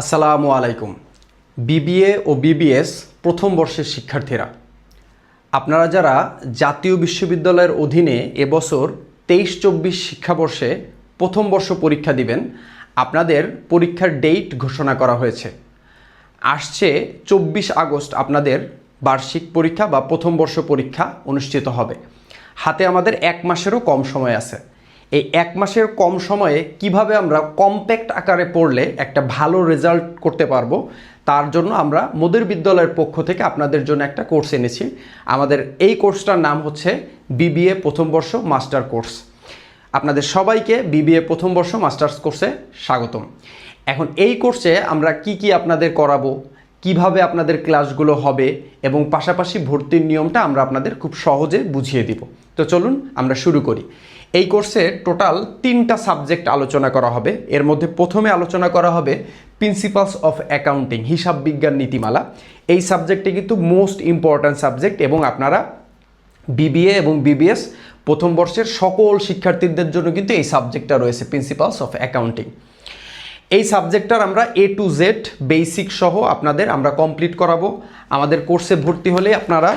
আসসালামু আলাইকুম। বিবিএ ও বিবিএস প্রথম বর্ষের শিক্ষার্থীরা, আপনারা যারা জাতীয় বিশ্ববিদ্যালয়ের অধীনে এবছর তেইশ চব্বিশ শিক্ষাবর্ষে প্রথম বর্ষ পরীক্ষা দিবেন, আপনাদের পরীক্ষার ডেট ঘোষণা করা হয়েছে। আসছে চব্বিশ আগস্ট আপনাদের বার্ষিক পরীক্ষা বা প্রথম বর্ষ পরীক্ষা অনুষ্ঠিত হবে। হাতে আমাদের এক মাসেরও কম সময় আছে। এই এক মাসের কম সময়ে কীভাবে আমরা কম্প্যাক্ট আকারে পড়লে একটা ভালো রেজাল্ট করতে পারব, তার জন্য আমরা মোদের বিদ্যালয়ের পক্ষ থেকে আপনাদের জন্য একটা কোর্স এনেছি। আমাদের এই কোর্সটার নাম হচ্ছে বিবিএ প্রথম বর্ষ মাস্টার কোর্স আপনাদের সবাইকে বিবিএ প্রথম বর্ষ মাস্টার্স কোর্সে স্বাগতম। এখন এই কোর্সে আমরা কি কি আপনাদের করাবো, কীভাবে আপনাদের ক্লাসগুলো হবে, এবং পাশাপাশি ভর্তির নিয়মটা আমরা আপনাদের খুব সহজে বুঝিয়ে দিব। তো চলুন আমরা শুরু করি। এই কোর্সে টোটাল তিনটা সাবজেক্ট আলোচনা করা হবে। এর মধ্যে প্রথমে আলোচনা করা হবে প্রিন্সিপালস অফ অ্যাকাউন্টিং হিসাব বিজ্ঞান নীতিমালা। এই সাবজেক্টটি কিন্তু মোস্ট ইম্পর্ট্যান্ট সাবজেক্ট এবং আপনারা বিবিএ এবং বিবিএস প্রথম বর্ষের সকল শিক্ষার্থীদের জন্য কিন্তু এই সাবজেক্টটা রয়েছে প্রিন্সিপালস অফ অ্যাকাউন্টিং এই সাবজেক্টটার আমরা এ টু জেড বেসিক সহ আপনাদের আমরা কমপ্লিট করাবো। আমাদের কোর্সে ভর্তি হলে আপনারা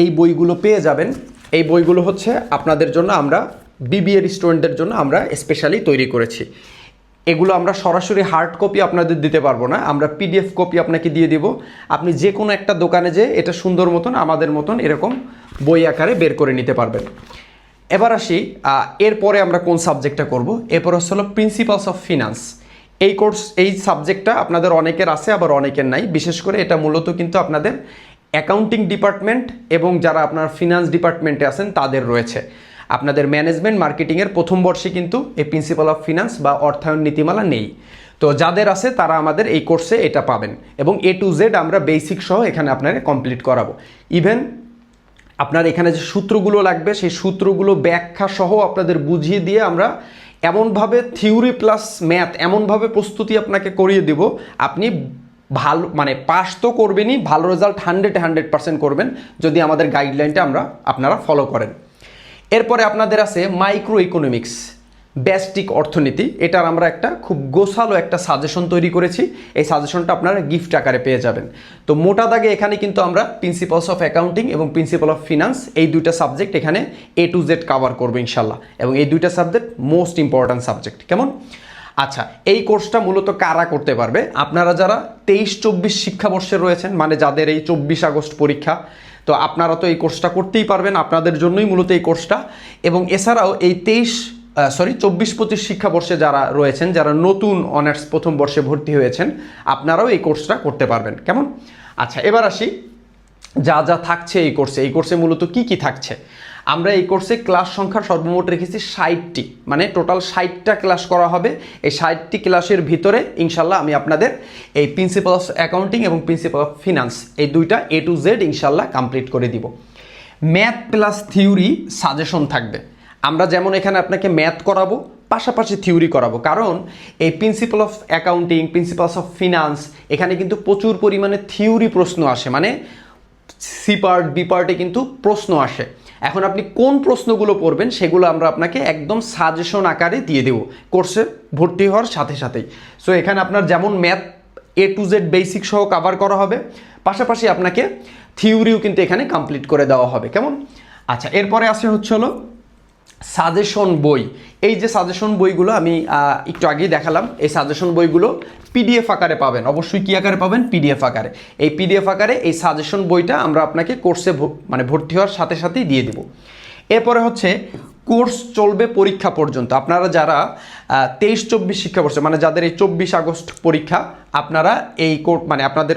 এই বইগুলো পেয়ে যাবেন। এই বইগুলো হচ্ছে আপনাদের জন্য আমরা বিবিএর স্টুডেন্টদের জন্য আমরা স্পেশালি তৈরি করেছি। এগুলো আমরা সরাসরি হার্ড কপি আপনাদের দিতে পারব না। আমরা পিডিএফ কপি আপনাকে দিয়ে দিব। আপনি যে কোনো একটা দোকানে যে এটা সুন্দর মতন, আমাদের মতন এরকম বই আকারে বের করে নিতে পারবেন। এবার আসি এরপরে আমরা কোন সাবজেক্টটা করব? এরপর হচ্ছে হলো প্রিন্সিপালস অফ ফিনান্স এই কোর্স এই সাবজেক্টটা আপনাদের অনেকের আছে, আবার অনেকের নাই। বিশেষ করে এটা মূলত কিন্তু আপনাদের অ্যাকাউন্টিং ডিপার্টমেন্ট এবং যারা আপনার ফিনান্স ডিপার্টমেন্টে আছেন তাদের রয়েছে। আপনাদের ম্যানেজমেন্ট মার্কেটিংয়ের প্রথম বর্ষে কিন্তু এই প্রিন্সিপাল অফ ফিনান্স বা অর্থায়ন নীতিমালা নেই। তো যাদের আছে তারা আমাদের এই কোর্সে এটা পাবেন এবং এ টু জেড আমরা বেসিক সহ এখানে আপনাকে কমপ্লিট করাবো। ইভেন আপনার এখানে যে সূত্রগুলো লাগবে, সেই সূত্রগুলো ব্যাখ্যা সহ আপনাদের বুঝিয়ে দিয়ে আমরা এমনভাবে থিওরি প্লাস ম্যাথ এমনভাবে প্রস্তুতি আপনাকে করিয়ে দেব। আপনি ভালো মানে পাস তো করবেনই, ভালো রেজাল্ট হান্ড্রেড হান্ড্রেড পার্সেন্ট করবেন, যদি আমাদের গাইডলাইনটা আমরা আপনারা ফলো করেন। এরপরে আপনাদের আছে মাইক্রো ইকোনমিক্স ব্যাস্টিক অর্থনীতি, এটার আমরা একটা খুব গোছালো একটা সাজেশন তৈরি করেছি। এই সাজেশনটা আপনারা গিফট আকারে পেয়ে যাবেন। তো মোটা দাগে এখানে কিন্তু আমরা প্রিন্সিপালস অফ অ্যাকাউন্টিং এবং প্রিন্সিপাল অফ ফিনান্স এই দুইটা সাবজেক্ট এখানে এ টু জেড কাভার করব ইনশাল্লাহ। এবং এই দুইটা সাবজেক্ট মোস্ট ইম্পর্ট্যান্ট সাবজেক্ট কেমন? আচ্ছা এই কোর্সটা মূলত কারা করতে পারবে? আপনারা যারা তেইশ চব্বিশ শিক্ষাবর্ষে রয়েছেন মানে যাদের এই চব্বিশ আগস্ট পরীক্ষা, তো আপনারা তো এই কোর্সটা করতেই পারবেন, আপনাদের জন্যই মূলত এই কোর্সটা। এবং এছাড়াও এই তেইশ সরি চব্বিশ পঁচিশ শিক্ষাবর্ষে যারা রয়েছেন, যারা নতুন অনার্স প্রথম বর্ষে ভর্তি হয়েছেন, আপনারাও এই কোর্সটা করতে পারবেন। কেমন? আচ্ছা এবার আসি, যা যা থাকছে এই কোর্সে। এই কোর্সে মূলত কি কি থাকছে? আমরা এই কোর্সে ক্লাস সংখ্যা সর্বমোট রেখেছি ষাটটি। মানে টোটাল ষাটটা ক্লাস করা হবে। এই ষাটটি ক্লাসের ভিতরে ইনশাল্লাহ আমি আপনাদের এই প্রিন্সিপাল অফ অ্যাকাউন্টিং এবং প্রিন্সিপাল অফ ফিনান্স এই দুইটা এ টু জেড ইনশাল্লাহ কমপ্লিট করে দিব। ম্যাথ প্লাস থিওরি সাজেশন থাকবে। আমরা যেমন এখানে আপনাকে ম্যাথ করাবো, পাশাপাশি থিওরি করাবো। কারণ এই principle of accounting principles of finance, এখানে কিন্তু প্রচুর পরিমাণে থিওরি প্রশ্ন আসে। মানে সি পার্ট, বি পার্টে কিন্তু প্রশ্ন আসে। এখন আপনি কোন প্রশ্নগুলো পড়বেন সেগুলো আমরা আপনাকে একদম সাজেশন আকারে দিয়ে দেবো। কোর্সে ভর্তি হওয়ার সাথে সাথেই। সো এখানে আপনার যেমন math A to Z basic সহ কাভার করা হবে, পাশাপাশি আপনাকে থিওরিও কিন্তু এখানে কমপ্লিট করে দেওয়া হবে। কেমন? আচ্ছা এরপরে আসে হচ্ছে হলো সাজেশন বই। এই যে সাজেশন বইগুলো আমি একটু আগেই দেখালাম, এই সাজেশন বইগুলো পিডিএফ আকারে পাবেন। অবশ্যই কী আকারে পাবেন? পিডিএফ আকারে। এই পিডিএফ আকারে এই সাজেশন বইটা আমরা আপনাকে কোর্সে মানে ভর্তি হওয়ার সাথে সাথেই দিয়ে দিব। এরপরে হচ্ছে, কোর্স চলবে পরীক্ষা পর্যন্ত। আপনারা যারা তেইশ, চব্বিশ শিক্ষাবর্ষে মানে যাদের এই চব্বিশ আগস্ট পরীক্ষা, আপনারা এই কোর্স মানে আপনাদের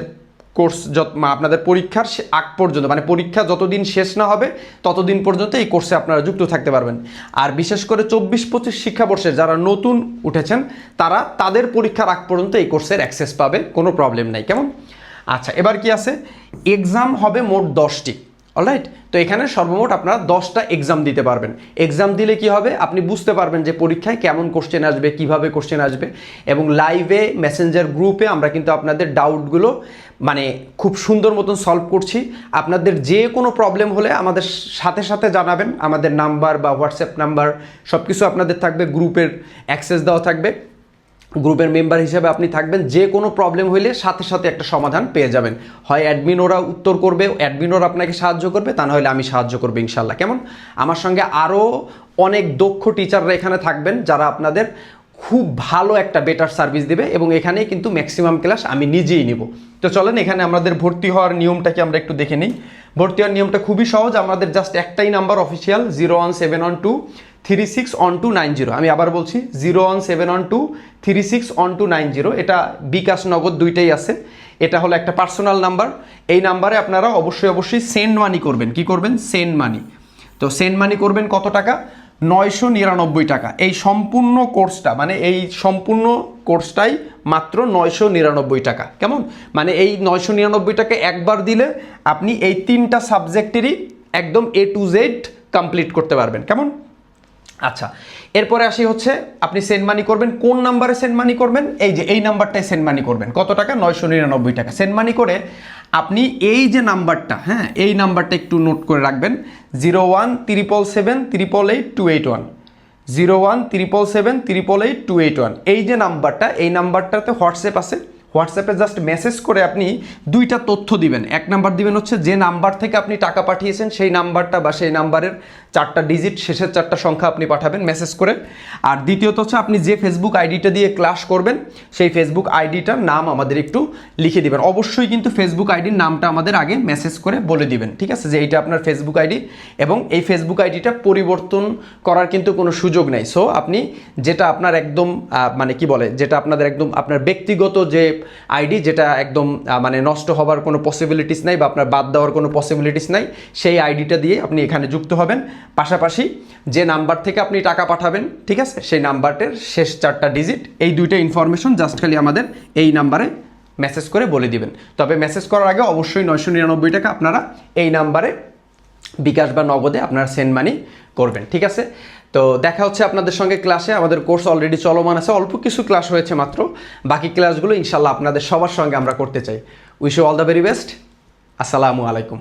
কোর্স যত আপনাদের পরীক্ষার আগ পর্যন্ত মানে পরীক্ষা যতদিন শেষ না হবে, ততদিন পর্যন্ত এই কোর্সে আপনারা যুক্ত থাকতে পারবেন। আর বিশেষ করে চব্বিশ পঁচিশ শিক্ষাবর্ষে যারা নতুন উঠেছেন, তারা তাদের পরীক্ষার আগ পর্যন্ত এই কোর্সের অ্যাক্সেস পাবে, কোনো প্রবলেম নাই। কেমন? আচ্ছা এবার কি আছে? এক্সাম হবে মোট দশটি। অলরাইট তো এখানে সর্বমোট আপনারা দশটা এক্সাম দিতে পারবেন। এক্সাম দিলে কি হবে? আপনি বুঝতে পারবেন যে পরীক্ষায় কেমন কোশ্চেন আসবে, কীভাবে কোশ্চেন আসবে। এবং লাইভে মেসেঞ্জার গ্রুপে আমরা কিন্তু আপনাদের ডাউটগুলো মানে খুব সুন্দর মতন সলভ করছি। আপনাদের যে কোনো প্রবলেম হলে আমাদের সাথে সাথে জানাবেন। আমাদের নাম্বার বা হোয়াটসঅ্যাপ নাম্বার সব কিছু আপনাদের থাকবে গ্রুপের অ্যাক্সেস দেওয়া থাকবে। গ্রুপের মেম্বার হিসেবে আপনি থাকবেন। যে কোনো প্রবলেম হইলে সাথে সাথে একটা সমাধান পেয়ে যাবেন। হয় অ্যাডমিন ওরা উত্তর করবে অ্যাডমিন ওরা আপনাকে সাহায্য করবে, তা নাহলে আমি সাহায্য করব ইনশাল্লাহ কেমন? আমার সঙ্গে আরও অনেক দক্ষ টিচাররা এখানে থাকবেন, যারা আপনাদের খুব ভালো একটা বেটার সার্ভিস দেবে এবং এখানে কিন্তু ম্যাক্সিমাম ক্লাস আমি নিজেই নিব। তো চলেন, এখানে আমাদের ভর্তি হওয়ার নিয়মটাকে আমরা একটু দেখে নিই। ভর্তি হওয়ার নিয়মটা খুবই সহজ। আমাদের জাস্ট একটাই number official zero one seven one two three six one two nine zero আমি আবার বলছি zero one seven one two three six one two nine zero এটা বিকাশ নগদ দুইটাই আছে। এটা হলো একটা পার্সোনাল নাম্বার এই নাম্বারে আপনারা অবশ্যই অবশ্যই সেন্ড মানি করবেন। কি করবেন? সেন্ড মানি তো সেন্ড মানি করবেন কত টাকা? নয়শো নিরানব্বই টাকা। এই সম্পূর্ণ কোর্সটা মানে এই সম্পূর্ণ কোর্সটাই মাত্র নয়শো নিরানব্বই টাকা। কেমন? মানে এই নয়শো নিরানব্বই টাকা একবার দিলে আপনি এই তিনটা সাবজেক্টেরই একদম এ টু জেড কমপ্লিট করতে পারবেন। কেমন? আচ্ছা এরপরে আসি হচ্ছে, আপনি সেন্ড মানি করবেন, কোন নাম্বারে সেন্ড মানি করবেন? এই যে, এই নাম্বারটায় সেন্ড মানি করবেন। কত টাকা? নয়শো নিরানব্বই টাকা। সেন্ড মানি করে আপনি এই যে নাম্বারটা হ্যাঁ এই নাম্বারটা একটু নোট করে রাখবেন। Zero one triple seven triple eight two eight one zero one triple seven triple eight two eight one এই যে নাম্বারটা এই নাম্বারটাতে হোয়াটসঅ্যাপ আছে। হোয়াটসঅ্যাপে জাস্ট মেসেজ করে আপনি দুইটা তথ্য দিবেন। এক নাম্বার দিবেন হচ্ছে যে নাম্বার থেকে আপনি টাকা পাঠিয়েছেন, সেই নাম্বারটা বা সেই নাম্বারের চারটা ডিজিট শেষের চারটা সংখ্যা আপনি পাঠাবেন মেসেজ করে। আর দ্বিতীয়ত হচ্ছে আপনি যে ফেসবুক আইডিটা দিয়ে ক্লাস করবেন, সেই ফেসবুক আইডিটার নাম আমাদের একটু লিখে দিবেন। অবশ্যই কিন্তু ফেসবুক আইডির নামটা আমাদের আগে মেসেজ করে বলে দিবেন, ঠিক আছে? যে এইটা আপনার ফেসবুক আইডি এবং এই ফেসবুক আইডিটা পরিবর্তন করার কিন্তু কোনো সুযোগ নেই। সো আপনি যেটা আপনার একদম মানে কি বলে, যেটা আপনাদের একদম, আপনার ব্যক্তিগত যে আইডি যেটা একদম মানে নষ্ট হবার কোনো পসিবিলিটিস নাই বা আপনার বাদ দেওয়ার কোনো পসিবিলিটিস নাই, সেই আইডিটা দিয়ে আপনি এখানে যুক্ত হবেন। পাশাপাশি যে নাম্বার থেকে আপনি টাকা পাঠাবেন, ঠিক আছে? সেই নাম্বারটার শেষ চারটা ডিজিট এই দুইটা ইনফরমেশন জাস্ট খালি আমাদের এই নাম্বারে মেসেজ করে বলে দিবেন। তবে মেসেজ করার আগে অবশ্যই নয়শো নিরানব্বই টাকা আপনারা এই নাম্বারে বিকাশ বা নগদে আপনারা সেন্ড মানি করবেন, ঠিক আছে? তো দেখা হচ্ছে আপনাদের সঙ্গে ক্লাসে আমাদের কোর্স অলরেডি চলমান আছে, অল্প কিছু ক্লাস হয়েছে মাত্র, বাকি ক্লাসগুলো ইনশাল্লাহ আপনাদের সবার সঙ্গে আমরা করতে চাই। Wish all the very best আসসালামু আলাইকুম।